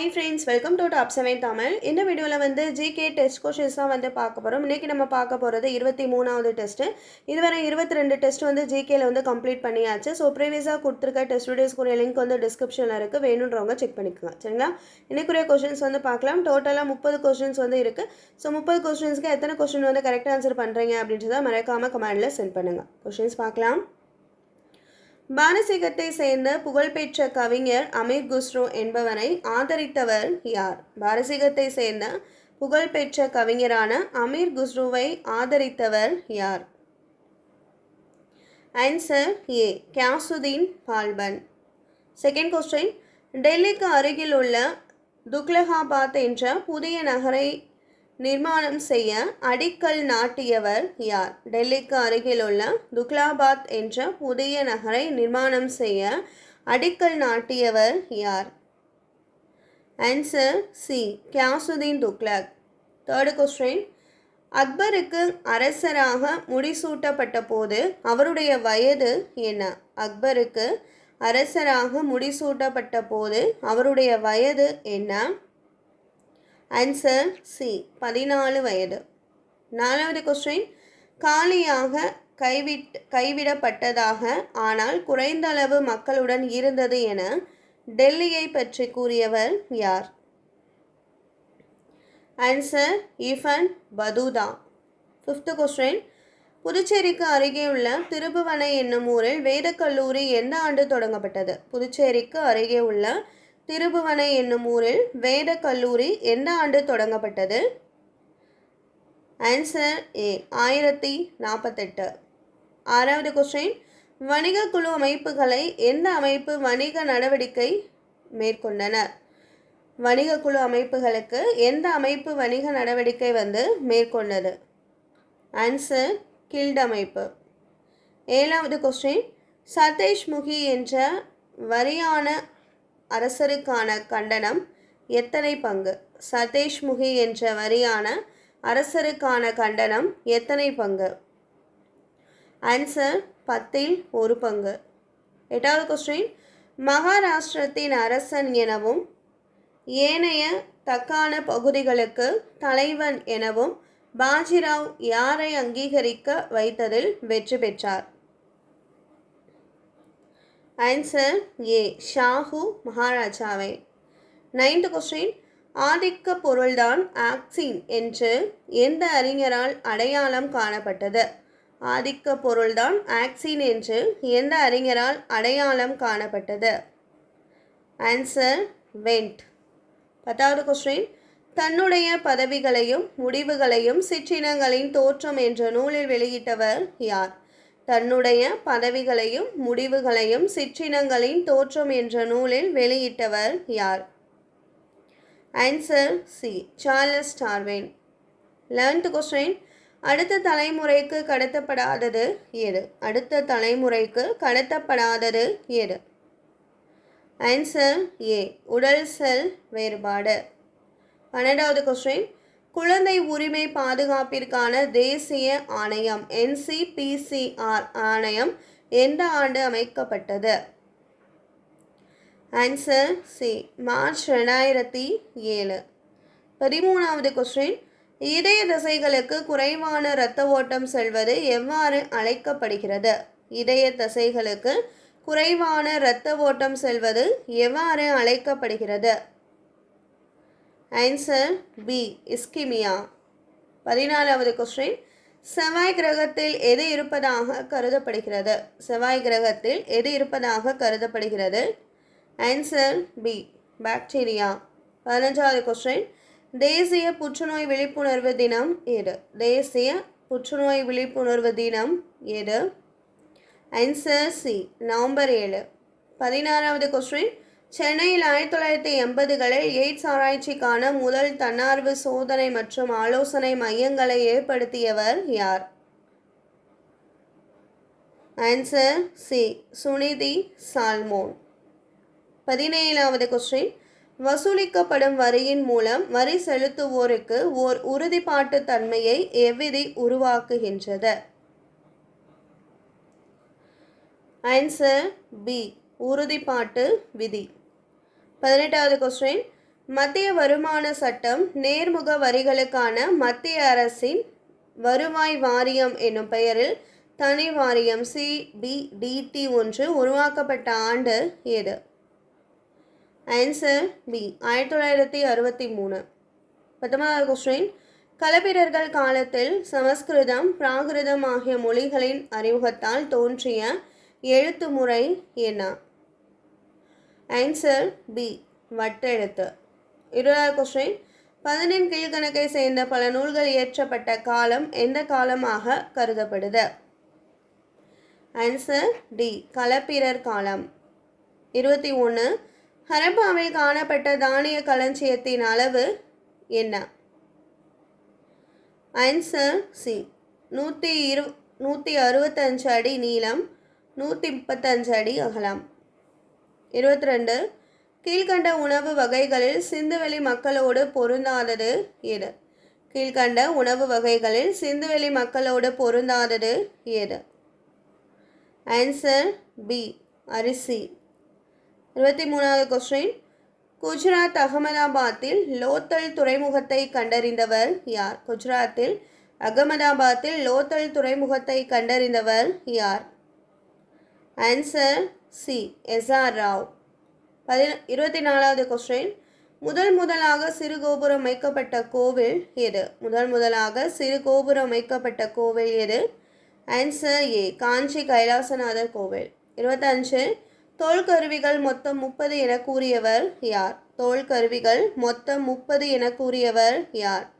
Hi friends welcome to top seven Tamil இந்த வீடியோவில் வந்து ஜிகே டெஸ்ட் கொஷின்ஸ் தான் வந்து பார்க்க போகிறோம் இன்றைக்கி நம்ம பார்க்க போகிறது இருபத்தி மூணாவது டெஸ்ட்டு இதுவரை இருபத்தி ரெண்டு டெஸ்ட் வந்து ஜிகேயில் வந்து கம்ப்ளீட் பண்ணியாச்சு. ஸோ ப்ரீவியஸாக கொடுத்துருக்க டெஸ்ட் வீடியோஸ்க்குரிய லிங்க் வந்து டிஸ்கிரிப்ஷனில் இருக்குது வேணுன்றவங்க செக் பண்ணிக்கோங்க சரிங்களா? இன்னைக்குரிய கொஷின்ஸ் வந்து பார்க்கலாம். டோட்டலாக முப்பது கொஷின்ஸ் வந்து இருக்குது ஸோ முப்பது கொஷின்ஸ்க்கு எத்தனை கொஷின் வந்து கரெக்டாக ஆன்சர் பண்ணுறீங்க அப்படின்றத மறக்காமல் கமெண்டில் சென்ட் பண்ணுங்கள் கொஷின்ஸ் பார்க்கலாம். பாரசீகத்தை சேர்ந்த புகழ்பெற்ற கவிஞர் அமீர் குஸ்ரோ என்பவரை ஆதரித்தவர் யார்? பாரசீகத்தை சேர்ந்த புகழ்பெற்ற கவிஞரான அமீர் குஸ்ரோவை ஆதரித்தவர் யார்? Answer A Ghiyasuddin Balban. Second question டெல்லிக்கு அருகில் உள்ள துக்லஹாபாத் என்ற புதிய நகரை நிர்மாணம் செய்ய அடிக்கல் நாட்டியவர் யார்? டெல்லிக்கு அருகில் உள்ள துக்லாபாத் என்ற புதிய நகரை நிர்மாணம் செய்ய அடிக்கல் நாட்டியவர் யார்? Answer C Ghiyasuddin Tughlaq third question அக்பருக்கு அரசராக முடிசூட்டப்பட்ட போது அவருடைய வயது என்ன? அக்பருக்கு அரசராக முடிசூட்டப்பட்ட போது அவருடைய வயது என்ன? ஆன்சர் சி பதினாலு வயது. நாலாவது கொஸ்டின் காலியாக கைவிட் கைவிடப்பட்டதாக ஆனால் குறைந்த அளவு மக்களுடன் இருந்தது என டெல்லியை பற்றி கூறியவர் யார்? Answer Ibn Battuta fifth question புதுச்சேரிக்கு அருகே உள்ள திருபுவனை என்னும் ஊரில் வேதக்கல்லூரி எந்த ஆண்டு தொடங்கப்பட்டது? புதுச்சேரிக்கு அருகே உள்ள திருபுவனை என்னும் ஊரில் வேத கல்லூரி எந்த ஆண்டு தொடங்கப்பட்டது? ஆன்சர் ஏ ஆயிரத்தி நாற்பத்தெட்டு. ஆறாவது கொஸ்டின் வணிக குழு அமைப்புகளை எந்த அமைப்பு வணிக நடவடிக்கை மேற்கொண்டன? வணிக குழு அமைப்புகளுக்கு எந்த அமைப்பு வணிக நடவடிக்கை வந்து மேற்கொண்டது? ஆன்சர் கில்ட் அமைப்பு. ஏழாவது கொஸ்டின் சதேஷ் முகி என்ற வரியான அரசருக்கான கண்டனம் எத்தனை பங்கு? சதேஷ்முகி என்ற வரியான அரசருக்கான கண்டனம் எத்தனை பங்கு? ஆன்சர் பத்தில் ஒரு பங்கு. எட்டாவது கொஸ்டின் மகாராஷ்டிரத்தின் அரசன் எனவும் ஏனைய தக்கான பகுதிகளுக்கு தலைவன் எனவும் பாஜிராவ் யாரை அங்கீகரிக்க வைத்ததில் வெற்றி பெற்றார்? ஆன்சர் ஏ ஷாஹு மகாராஜாவை நைன்த் கொஸ்டின் ஆதிக்க பொருள்தான் ஆக்சின் என்று எந்த அறிஞரால் அடையாளம் காணப்பட்டது? ஆதிக்க பொருள்தான் ஆக்சின் என்று எந்த அறிஞரால் அடையாளம் காணப்பட்டது? ஆன்சர் வெண்ட் பத்தாவது கொஸ்டின் தன்னுடைய பதவிகளையும் முடிவுகளையும் சிற்றினங்களின் தோற்றம் என்ற நூலில் வெளியிட்டவர் யார்? தன்னுடைய பதவிகளையும் முடிவுகளையும் சிற்றினங்களின் தோற்றம் என்ற நூலில் வெளியிட்டவர் யார்? Answer C Charles Darwin eleventh question அடுத்த தலைமுறைக்கு கடத்தப்படாதது எது? அடுத்த தலைமுறைக்கு கடத்தப்படாதது எது? ஆன்சர் ஏ உடல் செல் வேறுபாடு. பன்னெண்டாவது கொஸ்டின் குழந்தை உரிமை பாதுகாப்பிற்கான தேசிய ஆணையம் என்சிபிசிஆர் ஆணையம் எந்த ஆண்டு அமைக்கப்பட்டது? ஆன்சர் சி மார்ச் ரெண்டாயிரத்தி ஏழு. பதிமூணாவது கொஸ்டின் இதய தசைகளுக்கு குறைவான இரத்த ஓட்டம் செல்வது எவ்வாறு அழைக்கப்படுகிறது? இதய தசைகளுக்கு குறைவான இரத்த ஓட்டம் செல்வது எவ்வாறு அழைக்கப்படுகிறது? Answer B ischemia. பதினாலாவது கொஸ்டின் செவ்வாய் கிரகத்தில் எது இருப்பதாக கருதப்படுகிறது? செவ்வாய் கிரகத்தில் எது இருப்பதாக கருதப்படுகிறது? Answer B bacteria. பதினஞ்சாவது கொஸ்டின் தேசிய புற்றுநோய் விழிப்புணர்வு தினம் எது? தேசிய புற்றுநோய் விழிப்புணர்வு தினம் எது? ஆன்சர் சி நவம்பர் ஏழு. பதினாறாவது கொஸ்டின் சென்னையில் ஆயிரத்தி தொள்ளாயிரத்தி எண்பதுகளில் எய்ட்ஸ் ஆராய்ச்சிக்கான முதல் தன்னார்வ சோதனை மற்றும் ஆலோசனை மையங்களை ஏற்படுத்தியவர் யார்? Answer C Suniti Solomon. பதினேழாவது கொஸ்டின் வசூலிக்கப்படும் வரியின் மூலம் வரி செலுத்துவோருக்கு ஓர் உறுதிப்பாட்டு தன்மையை எவ்விதி உருவாக்குகின்றது? ஆன்சர் பி உறுதிப்பாட்டு விதி. பதினெட்டாவது கொஸ்டின் மத்திய வருமான சட்டம் நேர்முக வரிகளுக்கான மத்திய அரசின் வருவாய் வாரியம் என்னும் பெயரில் தனி வாரியம் சிபிடிடி ஒன்று உருவாக்கப்பட்ட ஆண்டு எது? ஆன்சர் பி ஆயிரத்தி தொள்ளாயிரத்தி அறுபத்தி மூணு. பத்தொன்பதாவது கொஸ்டின் கலப்பிரர்கள் காலத்தில் சமஸ்கிருதம் பிராகிருதம் ஆகிய மொழிகளின் அறிமுகத்தால் தோன்றிய எழுத்து முறை என்ன? ஆன்சர் பி வட்டெழுத்து. இருபதாவது கொஸ்டின் பதினெண் கீழ்கணக்கை சேர்ந்த பல நூல்கள் இயற்றப்பட்ட காலம் எந்த காலமாக கருதப்படுது? ஆன்சர் டி களப்பிரர் காலம். இருபத்தி ஒன்று ஹரப்பாவில் காணப்பட்ட தானிய களஞ்சியத்தின் அளவு என்ன? ஆன்சர் சி நூற்றி இரு நூற்றி அறுபத்தஞ்சு அடி நீளம் நூற்றி முப்பத்தஞ்சு அடி அகலம். இருபத்தி ரெண்டு கீழ்கண்ட உணவு வகைகளில் சிந்துவெளி மக்களோடு பொருந்தாதது எது? கீழ்கண்ட உணவு வகைகளில் சிந்துவெளி மக்களோடு பொருந்தாதது எது? ஆன்சர் பி அரிசி. இருபத்தி மூணாவது கொஸ்டின் குஜராத் அகமதாபாத்தில் லோத்தல் துறைமுகத்தை கண்டறிந்தவர் யார்? குஜராத்தில் அகமதாபாத்தில் லோத்தல் துறைமுகத்தை கண்டறிந்தவர் யார்? Answer C. S. R. Rao. பதி இருபத்தி நாலாவது கொஸ்டின் முதல் முதலாக சிறு கோபுரம் அமைக்கப்பட்ட கோவில் எது? முதல் முதலாக சிறு கோபுரம் அமைக்கப்பட்ட கோவில் எது? ஆன்சர் ஏ காஞ்சி கைலாசநாதர் கோவில். இருபத்தஞ்சு. தோல் கருவிகள் மொத்தம் முப்பது என கூறியவர் யார்? தோல் கருவிகள் மொத்தம் முப்பது என கூறியவர் யார்?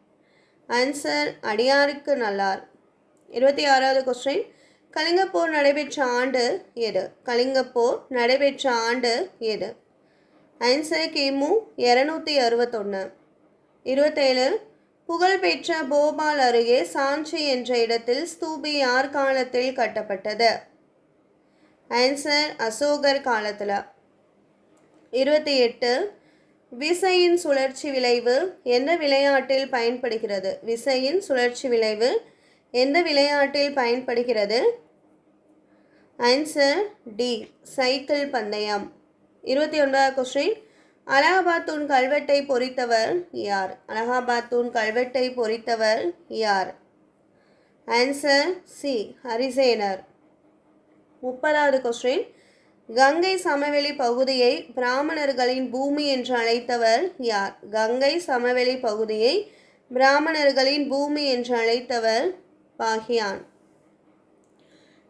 ஆன்சர் அடியாருக்கு நல்லார். இருபத்தி ஆறாவது கொஸ்டின் கலிங்கப்போர் நடைபெற்ற ஆண்டு எது? கலிங்கப்போர் நடைபெற்ற ஆண்டு எது? ஐன்சை கிமு இரநூத்தி அறுபத்தொன்று இருபத்தேழு புகழ்பெற்ற போபால் அருகே சாஞ்சி என்ற இடத்தில் ஸ்தூபி யார் காலத்தில் கட்டப்பட்டது? ஆன்சர் அசோகர் காலத்தில். இருபத்தி எட்டு விசையின் சுழற்சி விளைவு எந்த விளையாட்டில் பயன்படுகிறது? விசையின் சுழற்சி விளைவு எந்த விளையாட்டில் பயன்படுகிறது? ஆன்சர் டி சைக்கிள் பந்தயம். இருபத்தி ஒன்பதாவது கொஸ்டின் அலகாபாத் தூண் கல்வெட்டை பொறித்தவர் யார்? அலகாபாத் தூண் கல்வெட்டை பொறித்தவர் யார்? Answer C Harisena. முப்பதாவது கொஸ்டின் கங்கை சமவெளி பகுதியை பிராமணர்களின் பூமி என்று அழைத்தவர் யார்? கங்கை சமவெளி பகுதியை பிராமணர்களின் பூமி என்று அழைத்தவர் பாகியான்.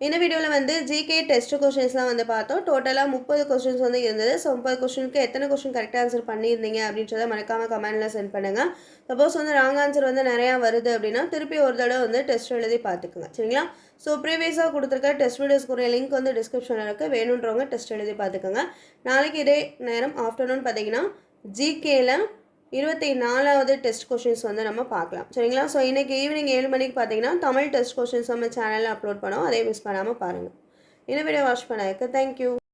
இந்த வீடியோவில் வந்து ஜிகே டெஸ்ட் கொஷின்ஸ்லாம் வந்து பார்த்தோம். டோட்டலாக முப்பது கொஸ்டின்ஸ் வந்து இருந்தது. ஸோ முப்பது கொஸ்டினுக்கு எத்தனை கொஸ்டின் கரெக்டாக ஆன்சர் பண்ணியிருந்தீங்க அப்படின்றத மறக்காமல் கமெண்டில் சென்ட் பண்ணுங்கள் சப்போஸ் வந்து ராங் ஆன்சர் வந்து நிறையா வருது அப்படின்னா திருப்பி ஒரு தடவை வந்து டெஸ்ட் எழுதி பார்த்துக்குங்க. சரிங்களா? ஸோ ப்ரீவியஸாக கொடுத்துருக்க டெஸ்ட் வீடியோஸ்க்குரிய லிங்க் வந்து டிஸ்கிரிப்ஷனில் இருக்குது வேணுன்றவங்க டெஸ்ட் எழுதி பார்த்துக்கோங்க. நாளைக்கு இதே நேரம் ஆஃப்டர்நூன் பார்த்தீங்கன்னா ஜிகேயில் இருபத்தி நாலாவது டெஸ்ட் கொஷின்ஸ் வந்து நம்ம பார்க்கலாம். சரிங்களா? ஸோ இன்றைக்கி ஈவினிங் ஏழு மணிக்கு பார்த்தீங்கன்னா தமிழ் டெஸ்ட் கொஷின்ஸ் நம்ம சேனலில் அப்லோட் பண்ணோம். அதே மிஸ் பண்ணாமல் பாருங்கள் இந்த வீடியோ வாட்ச் பண்ணதுக்கு தேங்க்யூ